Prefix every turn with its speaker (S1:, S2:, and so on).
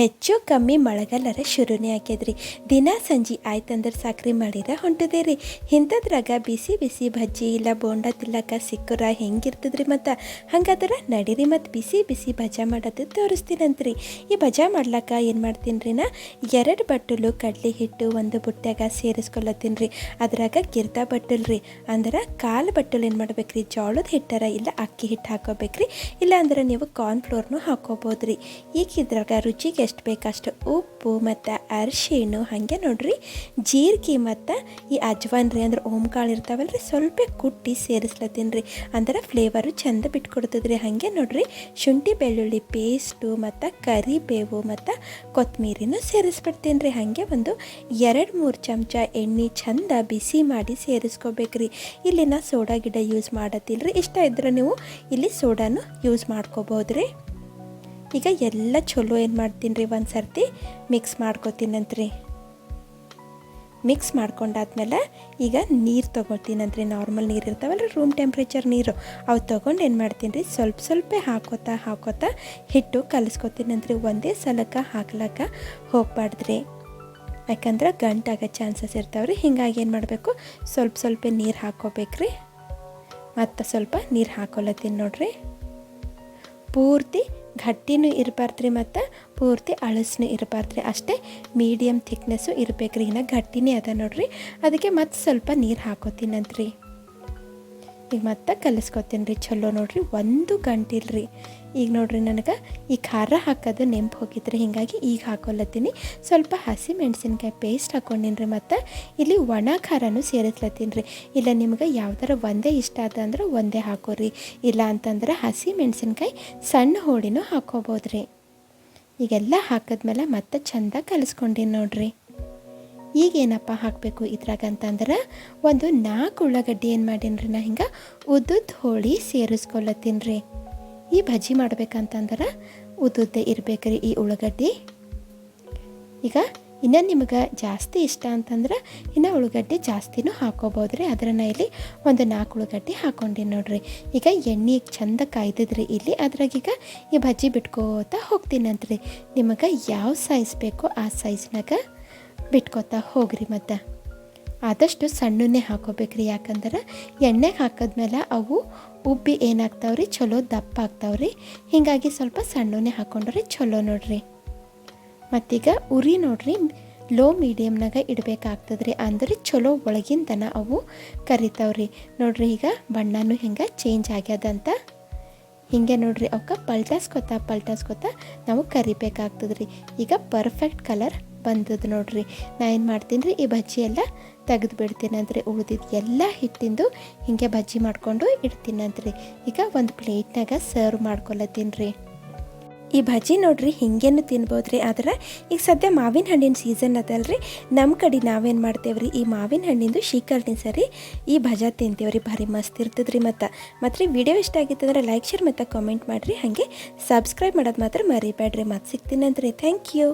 S1: ಹೆಚ್ಚು ಕಮ್ಮಿ ಮಳೆಗಾಲರ ಶುರುನೇ ಆಕ್ಯದ್ರಿ. ದಿನ ಸಂಜೆ ಆಯ್ತಂದ್ರೆ ಸಾಕ್ರಿ ಮಾಡಿರ ಹೊಂಟದೇರಿ. ಇಂಥದ್ರಾಗ ಬಿಸಿ ಬಿಸಿ ಬಜ್ಜಿ ಇಲ್ಲ, ಬೋಂಡ ತಿಲ್ಲಕ ಸಿಕ್ಕರ ಹೆಂಗಿರ್ತದ್ರಿ ಮತ್ತು? ಹಂಗಾದ್ರೆ ನಡೀರಿ ಮತ್ತು ಬಿಸಿ ಬಿಸಿ ಭಜಾ ಮಾಡೋದು ತೋರಿಸ್ತೀನಂತ್ರಿ. ಈ ಭಜಾ ಮಾಡ್ಲಕ್ಕ ಏನು ಮಾಡ್ತೀನಿ ರೀ ನಾ? ಎರಡು ಬಟ್ಟಲು ಕಡ್ಲಿ ಹಿಟ್ಟು ಒಂದು ಬುಟ್ಟ್ಯಾಗ ಸೇರಿಸ್ಕೊಳತ್ತೀನಿ ರೀ ಅದ್ರಾಗ ಗಿರ್ತಾ ಬಟ್ಟಲ್ ರೀ ಅಂದ್ರೆ ಕಾಲು ಬಟ್ಟಲು ಏನು ಮಾಡ್ಬೇಕ್ರಿ? ಜೋಳದ ಹಿಟ್ಟರ ಇಲ್ಲ ಅಕ್ಕಿ ಹಿಟ್ಟು ಹಾಕೋಬೇಕ್ರಿ. ಇಲ್ಲ ಅಂದ್ರೆ ನೀವು ಕಾರ್ನ್ಫ್ಲೋರ್ನು ಹಾಕೋಬೋದು ರೀ ಈಗ ಇದ್ರಾಗ ರುಚಿಗೆ ಎಷ್ಟು ಬೇಕಷ್ಟು ಉಪ್ಪು ಮತ್ತು ಅರಿಶಿಣು ಹಾಗೆ ನೋಡ್ರಿ. ಜೀರಿಗೆ ಮತ್ತು ಈ ಅಜ್ವಾನ್ ರೀ ಅಂದ್ರೆ ಓಂಕಾಳು ಇರ್ತಾವಲ್ಲ ರೀ ಸ್ವಲ್ಪ ಕುಟ್ಟಿ ಸೇರಿಸ್ಲತ್ತೀನಿ ರೀ. ಅಂದ್ರೆ ಫ್ಲೇವರು ಚಂದ ಬಿಟ್ಕೊಡ್ತದೆ ರೀ ಹಾಗೆ ನೋಡ್ರಿ. ಶುಂಠಿ ಬೆಳ್ಳುಳ್ಳಿ ಪೇಸ್ಟು ಮತ್ತು ಕರಿಬೇವು ಮತ್ತು ಕೊತ್ತಂಬರಿನೂ ಸೇರಿಸ್ಬಿಡ್ತೀನಿ ರೀ. ಹಾಗೆ ಒಂದು ಎರಡು ಮೂರು ಚಮಚ ಎಣ್ಣೆ ಚಂದ ಬಿಸಿ ಮಾಡಿ ಸೇರಿಸ್ಕೋಬೇಕ್ರಿ. ಇಲ್ಲಿ ನಾ ಸೋಡಾ ಗಿಡ ಯೂಸ್ ಮಾಡತ್ತಿಲ್ಲ ರೀ ಇಷ್ಟ ಇದ್ರೆ ನೀವು ಇಲ್ಲಿ ಸೋಡಾನು ಯೂಸ್ ಮಾಡ್ಕೋಬೋದು ರೀ ಈಗ ಎಲ್ಲ ಚಲೋ ಏನು ಮಾಡ್ತೀನಿ ರೀ ಒಂದು ಸರ್ತಿ ಮಿಕ್ಸ್ ಮಾಡ್ಕೊತೀನಂತ್ರಿ. ಮಿಕ್ಸ್ ಮಾಡ್ಕೊಂಡಾದ್ಮೇಲೆ ಈಗ ನೀರು ತೊಗೊತೀನಂತ್ರಿ. ನಾರ್ಮಲ್ ನೀರು ಇರ್ತಾವಲ್ಲ ರೂಮ್ ಟೆಂಪ್ರೇಚರ್ ನೀರು. ಅವು ತೊಗೊಂಡು ಏನು ಮಾಡ್ತೀನಿ ರೀ ಸ್ವಲ್ಪ ಸ್ವಲ್ಪ ಹಾಕೋತಾ ಹಾಕೋತಾ ಹಿಟ್ಟು ಕಲಿಸ್ಕೊತೀನಂತ್ರಿ. ಒಂದೇ ಸಲಕ್ಕೆ ಹಾಕ್ಲಕ್ಕ ಹೋಗ್ಬಾರ್ದ್ರಿ. ಯಾಕಂದ್ರೆ ಗಂಟಾಗೋ ಚಾನ್ಸಸ್ ಇರ್ತಾವ್ರಿ. ಹಿಂಗಾಗಿ ಏನು ಮಾಡಬೇಕು, ಸ್ವಲ್ಪ ಸ್ವಲ್ಪ ನೀರು ಹಾಕ್ಕೋಬೇಕ್ರಿ ಮತ್ತು ಸ್ವಲ್ಪ ನೀರು ಹಾಕೊಲತ್ತೀನಿ ನೋಡ್ರಿ. ಪೂರ್ತಿ ಗಟ್ಟಿನೂ ಇರಬಾರ್ದು ರೀ ಮತ್ತು ಪೂರ್ತಿ ಅಳಸ್ನೂ ಇರಬಾರ್ದು ರೀ ಅಷ್ಟೇ ಮೀಡಿಯಮ್ ಥಿಕ್ನೆಸ್ಸು ಇರಬೇಕು ರೀ ಇನ್ನು ಗಟ್ಟಿನೇ ಅದ ನೋಡ್ರಿ. ಅದಕ್ಕೆ ಮತ್ತೆ ಸ್ವಲ್ಪ ನೀರು ಹಾಕೋತೀನಂತ್ರಿ. ಈಗ ಮತ್ತೆ ಕಲಿಸ್ಕೊತೀನಿ ರೀ. ಚಲೋ ನೋಡಿರಿ, ಒಂದು ಗಂಟಿಲ್ರಿ ಈಗ ನೋಡ್ರಿ ನನಗೆ ಈ ಖಾರ ಹಾಕೋದು ನೆಂಪು ಹೋಗಿದ್ರಿ, ಹೀಗಾಗಿ ಈಗ ಹಾಕೊಲತ್ತೀನಿ. ಸ್ವಲ್ಪ ಹಸಿ ಮೆಣಸಿನ್ಕಾಯಿ ಪೇಸ್ಟ್ ಹಾಕ್ಕೊಂಡಿನ್ರಿ ಮತ್ತು ಇಲ್ಲಿ ಒಣ ಖಾರನೂ ಸೇರಿಸ್ಲತ್ತೀನಿ ರೀ. ಇಲ್ಲ ನಿಮ್ಗೆ ಯಾವ್ದಾರ ಒಂದೇ ಇಷ್ಟ ಆದ ಅಂದ್ರೆ ಒಂದೇ ಹಾಕೋರಿ. ಇಲ್ಲ ಅಂತಂದ್ರೆ ಹಸಿ ಮೆಣಸಿನ್ಕಾಯಿ ಸಣ್ಣ ಹೋಳಿನೂ ಹಾಕೋಬೋದ್ರಿ. ಈಗೆಲ್ಲ ಹಾಕಿದ್ಮೇಲೆ ಮತ್ತೆ ಚಂದ ಕಲಿಸ್ಕೊಂಡಿನಿ ನೋಡ್ರಿ. ಈಗ ಏನಪ್ಪ ಹಾಕಬೇಕು ಇದ್ರಾಗ ಅಂತಂದ್ರೆ ಒಂದು ನಾಲ್ಕು ಉಳ್ಳಾಗಡ್ಡಿ ಏನು ಮಾಡೀನಿ ರೀ ನಾ ಹಿಂಗೆ ಉದ್ದುದ್ದು ಹೋಳಿ ಸೇರಿಸ್ಕೊಳ್ಳತ್ತೀನಿ ರೀ ಈ ಬಜ್ಜಿ ಮಾಡ್ಬೇಕಂತಂದ್ರೆ ಉದ್ದುದ್ದೇ ರೀ ಈ ಉಳ್ಳಾಗಡ್ಡಿ. ಈಗ ಇನ್ನು ನಿಮ್ಗೆ ಜಾಸ್ತಿ ಇಷ್ಟ ಅಂತಂದ್ರೆ ಇನ್ನು ಉಳ್ಳಾಗಡ್ಡಿ ಜಾಸ್ತಿನೂ ಹಾಕೋಬೋದು ರೀ ಅದರ ನಾ ಇಲ್ಲಿ ಒಂದು ನಾಲ್ಕು ಉಳ್ಳಾಗಡ್ಡಿ ಹಾಕೊಂಡಿನ್ ನೋಡ್ರಿ. ಈಗ ಎಣ್ಣೆ ಚಂದ ಕಾಯ್ದಿದ್ರಿ ಇಲ್ಲಿ ಅದ್ರಾಗೀಗ ಈ ಬಜ್ಜಿ ಬಿಟ್ಕೋತಾ ಹೋಗ್ತೀನಂತ್ರಿ. ನಿಮಗೆ ಯಾವ ಸೈಜ್ ಬೇಕೋ ಆ ಸೈಜ್ನಾಗ ಬಿಟ್ಕೋತಾ ಹೋಗ್ರಿ ಮತ್ತು. ಆದಷ್ಟು ಸಣ್ಣನೇ ಹಾಕೋಬೇಕ್ರಿ, ಯಾಕಂದ್ರೆ ಎಣ್ಣೆಗೆ ಹಾಕಿದ್ಮೇಲೆ ಅವು ಉಬ್ಬಿ ಏನಾಗ್ತಾವ್ರಿ? ಚಲೋ ದಪ್ಪ ಆಗ್ತಾವ್ರಿ. ಹೀಗಾಗಿ ಸ್ವಲ್ಪ ಸಣ್ಣನೇ ಹಾಕೊಂಡ್ರೆ ಚಲೋ ನೋಡ್ರಿ. ಮತ್ತೀಗ ಉರಿ ನೋಡ್ರಿ ಲೋ ಮೀಡಿಯಮ್ನಾಗ ಇಡಬೇಕಾಗ್ತದ್ರಿ. ಅಂದರೆ ಚಲೋ ಒಳಗಿನ ತನ ಅವು ಕರಿತಾವ್ರಿ. ನೋಡ್ರಿ ಈಗ ಬಣ್ಣನೂ ಹಿಂಗೆ ಚೇಂಜ್ ಆಗ್ಯದಂತ. ಹಿಂಗೆ ನೋಡ್ರಿ, ಅವಕ್ಕೆ ಪಲ್ಟಾಸ್ಕೊತಾ ಪಲ್ಟಾಸ್ಕೊತಾ ನಾವು ಕರಿಬೇಕಾಗ್ತದ್ರಿ. ಈಗ ಪರ್ಫೆಕ್ಟ್ ಕಲರ್ ಬಂದದ್ದು ನೋಡ್ರಿ. ನಾ ಏನು ಮಾಡ್ತೀನಿ ರೀ ಈ ಬಜ್ಜಿ ಎಲ್ಲ ತೆಗೆದು ಬಿಡ್ತೀನಂತ್ರಿ. ಉಳಿದಿದ್ದು ಎಲ್ಲ ಹಿಟ್ಟಿಂದು ಹಿಂಗೆ ಬಜ್ಜಿ ಮಾಡಿಕೊಂಡು ಇಡ್ತೀನಂತ್ರಿ. ಈಗ ಒಂದು ಪ್ಲೇಟ್ನಾಗ ಸರ್ವ್ ಮಾಡ್ಕೊಳತ್ತೀನಿ ರೀ ಈ ಬಜ್ಜಿ ನೋಡ್ರಿ ಹಿಂಗೇನು ತಿನ್ಬೋದ್ರಿ. ಆದ್ರೆ ಈಗ ಸದ್ಯ ಮಾವಿನ ಹಣ್ಣಿನ ಸೀಸನ್ ಅದಲ್ರಿ. ನಮ್ಮ ಕಡೆ ನಾವೇನು ಮಾಡ್ತೇವ್ರಿ, ಈ ಮಾವಿನ ಹಣ್ಣಿಂದು ಶೀಕರ್ಣಿ ಸರಿ, ಈ ಭಜ ತಿಂತೇವೆ ರೀ ಭಾರಿ ಮಸ್ತ್ ಇರ್ತದ್ರಿ ಮತ್ತು. ಮತ್ತು ವಿಡಿಯೋ ಇಷ್ಟ ಆಗಿತ್ತಂದ್ರೆ ಲೈಕ್ ಶೇರ್ ಮತ್ತು ಕಾಮೆಂಟ್ ಮಾಡಿರಿ. ಹಾಗೆ ಸಬ್ಸ್ಕ್ರೈಬ್ ಮಾಡೋದು ಮಾತ್ರ ಮರಿಬೇಡ್ರಿ ಮತ್ತೆ ಸಿಗ್ತೀನಂತ್ರಿ. Thank you